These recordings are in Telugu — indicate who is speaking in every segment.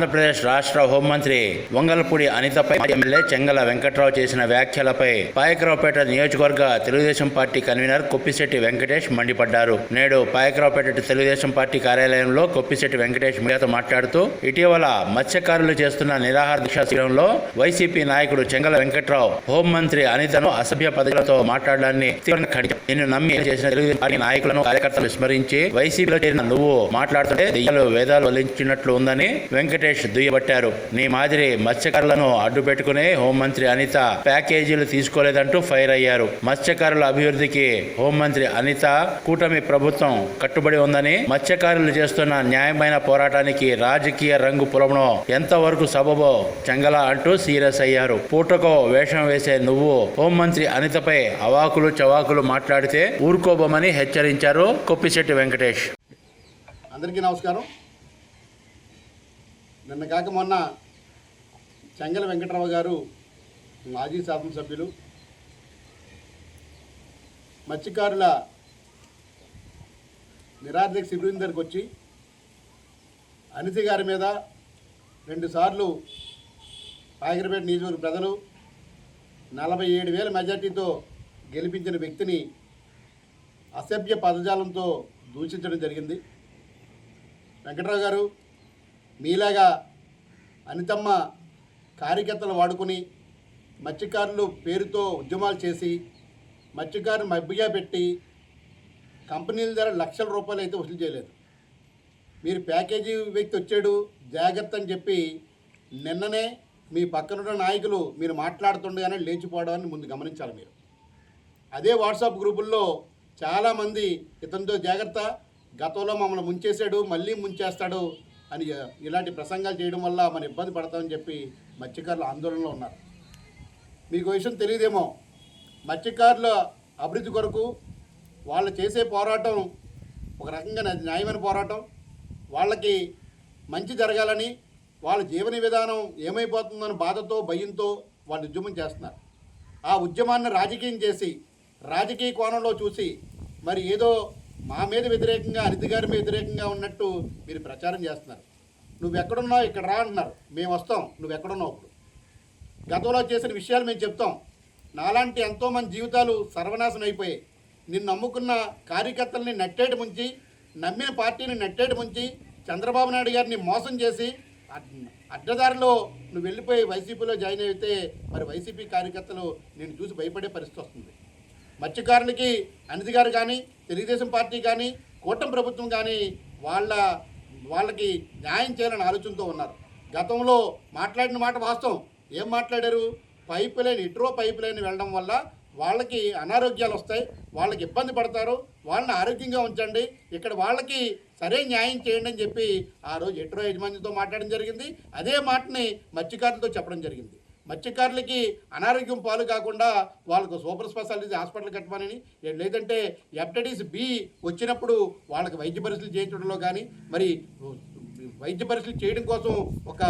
Speaker 1: ఆంధ్రప్రదేశ్ రాష్ట్ర హోంమంత్రి వంగలపూడి అనితపై ఎమ్మెల్యే చెంగల వెంకట్రావు చేసిన వ్యాఖ్యలపై పాయకరావుపేట నియోజకవర్గ తెలుగుదేశం పార్టీ కన్వీనర్ కొప్పిశెట్టి వెంకటేష్ మండిపడ్డారు. నేడు పాయకరావుపేట తెలుగుదేశం పార్టీ కార్యాలయంలో కొప్పిశెట్టి వెంకటేష్ మీడియాతో మాట్లాడుతూ ఇటీవల మత్స్యకారులు చేస్తున్న నిరాహార దీక్ష శిబిరంలో వైసీపీ నాయకుడు చెంగల వెంకట్రావు హోంమంత్రి అనితను అసభ్య పదవులతో మాట్లాడడాన్ని నిన్ను నమ్మి చేసిన తెలుగుదేశం పార్టీ నాయకులను కార్యకర్తలు విస్మరించి వైసీపీలో చేరిన నువ్వు మాట్లాడుతుంటే దెయ్యాలు వేదాలు వల్లించినట్లు ఉందని వెంకటేష్ దుయ్యబట్టారు. నీ మాదిరి మత్స్యకారులను అడ్డు పెట్టుకుని హోంమంత్రి అనిత ప్యాకేజీలు తీసుకోలేదంటూ ఫైర్ అయ్యారు. మత్స్యకారుల అభివృద్ధికి హోంమంత్రి అనిత కూటమి ప్రభుత్వం కట్టుబడి ఉందని మత్స్యకారులు చేస్తున్న న్యాయమైన పోరాటానికి రాజకీయ రంగు పులమను ఎంతవరకు సబబో చెంగల అంటూ సీరియస్ అయ్యారు. పూటకో వేషం వేసే నువ్వు హోంమంత్రి అనితపై అవాకులు చవాకులు మాట్లాడితే ఊరుకోబోమని హెచ్చరించారు కొప్పిశెట్టి వెంకటేష్.
Speaker 2: అందరికీ నమస్కారం. నిన్న కాక మొన్న చెంగల వెంకటరావు గారు మాజీ శాసనసభ్యులు మత్స్యకారుల నిరార్థక శిబిరం దగ్గరికి వచ్చి అనితి గారి మీద రెండుసార్లు పాయకరపేట నియోజకవర్గ ప్రజలు నలభై ఏడు వేల మెజార్టీతో గెలిపించిన వ్యక్తిని అసభ్య పదజాలంతో దూషించడం జరిగింది. వెంకట్రావు గారు మీలాగా అనితమ్మ కార్యకర్తలు వాడుకొని మత్స్యకారులు పేరుతో ఉద్యమాలు చేసి మత్స్యకారులు మబ్బిగా పెట్టి కంపెనీల ధర లక్షల రూపాయలు అయితే వసూలు చేయలేదు. మీరు ప్యాకేజీ వ్యక్తి వచ్చాడు జాగ్రత్త అని చెప్పి నిన్ననే మీ పక్కనున్న నాయకులు మీరు మాట్లాడుతుండగానే లేచిపోవడాన్ని ముందు గమనించాలి మీరు. అదే వాట్సాప్ గ్రూపుల్లో చాలామంది ఇతనితో జాగ్రత్త గతంలో మమ్మల్ని ముంచేశాడు మళ్ళీ ముంచేస్తాడు అని ఇలాంటి ప్రసంగాలు చేయడం వల్ల మనం ఇబ్బంది పడతామని చెప్పి మత్స్యకారులు ఆందోళనలో ఉన్నారు. మీకు విషయం తెలియదేమో మత్స్యకారుల అభివృద్ధి కొరకు వాళ్ళు చేసే పోరాటం ఒక రకంగా న్యాయమైన పోరాటం. వాళ్ళకి మంచి జరగాలని వాళ్ళ జీవన విధానం ఏమైపోతుందని బాధతో భయంతో వాళ్ళు ఉద్యమం చేస్తున్నారు. ఆ ఉద్యమాన్ని రాజకీయం చేసి రాజకీయ కోణంలో చూసి మరి ఏదో మా మీద వ్యతిరేకంగా అనితి గారి మీద వ్యతిరేకంగా ఉన్నట్టు మీరు ప్రచారం చేస్తున్నారు. నువ్వు ఎక్కడున్నావు ఇక్కడ రా అంటున్నారు. మేము వస్తాం నువ్వు ఎక్కడున్నావు ఇప్పుడు? గతంలో చేసిన విషయాలు మేము చెప్తాం. నాలాంటి ఎంతోమంది జీవితాలు సర్వనాశనం అయిపోయాయి. నిన్ను నమ్ముకున్న కార్యకర్తల్ని నెట్టేటి ముంచి నమ్మిన పార్టీని నెట్టేటి ముంచి చంద్రబాబు నాయుడు గారిని మోసం చేసి అడ్- అడ్డదారిలో నువ్వు వెళ్ళిపోయి వైసీపీలో జాయిన్ అయితే మరి వైసీపీ కార్యకర్తలు నేను చూసి భయపడే పరిస్థితి వస్తుంది. మత్స్యకారులకి అనితి గారు కానీ తెలుగుదేశం పార్టీ కానీ కూటమి ప్రభుత్వం కానీ వాళ్ళ వాళ్ళకి న్యాయం చేయాలని ఆలోచనతో ఉన్నారు. గతంలో మాట్లాడిన మాట వాస్తవం. ఏం మాట్లాడారు? పైపు లైన్ ఇట్రో పైపు లైన్ వెళ్ళడం వల్ల వాళ్ళకి అనారోగ్యాలు వస్తాయి. వాళ్ళకి ఇబ్బంది పడతారు. వాళ్ళని ఆరోగ్యంగా ఉంచండి. ఇక్కడ వాళ్ళకి సరే న్యాయం చేయండి అని చెప్పి ఆ రోజు ఎట్రో యజమానితో మాట్లాడడం జరిగింది. అదే మాటని మత్స్యకారులతో చెప్పడం జరిగింది. మత్స్యకారులకి అనారోగ్యం పాలు కాకుండా వాళ్ళకు సూపర్ స్పెషాలిటీ హాస్పిటల్ కట్టమని లేదంటే హెపటైటిస్ బి వచ్చినప్పుడు వాళ్ళకి వైద్య పరీక్షలు చేయించడంలో కానీ మరి వైద్య పరీక్షలు చేయడం కోసం ఒక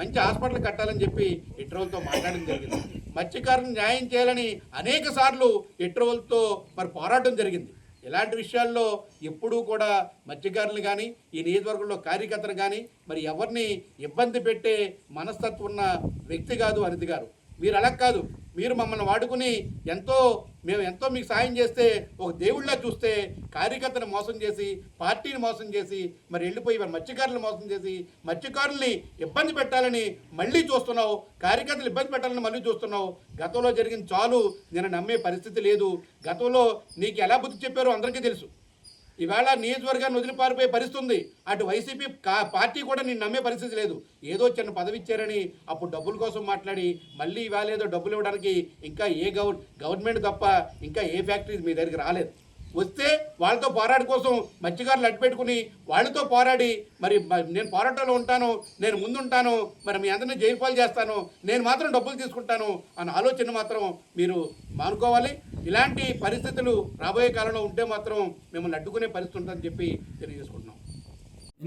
Speaker 2: మంచి హాస్పిటల్ కట్టాలని చెప్పి ఇట్రోల్తో మాట్లాడడం జరిగింది. మత్స్యకారులను న్యాయం చేయాలని అనేక సార్లు ఇట్రోల్తో మరి పోరాటం జరిగింది. ఇలాంటి విషయాల్లో ఎప్పుడూ కూడా మత్స్యకారులు కానీ ఈ నియోజకవర్గంలో కార్యకర్తలు కానీ మరి ఎవరిని ఇబ్బంది పెట్టే మనస్తత్వం ఉన్న వ్యక్తి కాదు అనితి గారు. మీరు అలా కాదు. మీరు మమ్మల్ని వాడుకుని ఎంతో మేము ఎంతో మీకు సాయం చేస్తే ఒక దేవుళ్ళ చూస్తే కార్యకర్తను మోసం చేసి పార్టీని మోసం చేసి మరి వెళ్ళిపోయి మరి మత్స్యకారులను మోసం చేసి మత్స్యకారుల్ని ఇబ్బంది పెట్టాలని మళ్ళీ చూస్తున్నావు కార్యకర్తలు ఇబ్బంది పెట్టాలని మళ్ళీ చూస్తున్నావు. గతంలో జరిగిన చాలు నేను నమ్మే పరిస్థితి లేదు. గతంలో నీకు ఎలా బుద్ధి చెప్పారో అందరికీ తెలుసు. ఈవేళ నియోజకవర్గాన్ని వదిలి పారిపోయే పరిస్థితి ఉంది అటు వైసీపీ పార్టీ కూడా నేను నమ్మే పరిస్థితి లేదు. ఏదో చిన్న పదవి ఇచ్చారని అప్పుడు డబ్బుల కోసం మాట్లాడి మళ్ళీ ఇవాళ ఏదో డబ్బులు ఇవ్వడానికి ఇంకా ఏ గవ గవర్నమెంట్ తప్ప ఇంకా ఏ ఫ్యాక్టరీ మీ దగ్గరికి రాలేదు. వస్తే వాళ్ళతో పోరాడి కోసం మత్స్యకారులు అడ్డు పెట్టుకుని వాళ్ళతో పోరాడి మరి నేను పోరాటంలో ఉంటాను నేను ముందుంటాను మరి మీ అందరినీ జైపాలు చేస్తాను నేను మాత్రం డబ్బులు తీసుకుంటాను అన్న ఆలోచన మాత్రం మీరు మానుకోవాలి. ఇలాంటి పరిస్థితులు రాబోయే కాలంలో ఉంటే మాత్రం మిమ్మల్ని అడ్డుకునే పరిస్థితి ఉంటుందని చెప్పి తెలియజేసుకుంటున్నాం.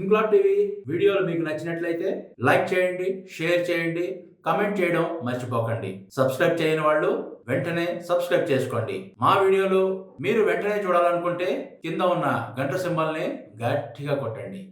Speaker 1: ఇంక్లాబ్ టీవీ వీడియోలు మీకు నచ్చినట్లయితే లైక్ చేయండి షేర్ చేయండి కమెంట్ చేయడం మర్చిపోకండి. సబ్స్క్రైబ్ చేయని వాళ్ళు వెంటనే సబ్స్క్రైబ్ చేసుకోండి. మా వీడియోలు మీరు వెంటనే చూడాలనుకుంటే కింద ఉన్న గంట సింబల్ని గట్టిగా కొట్టండి.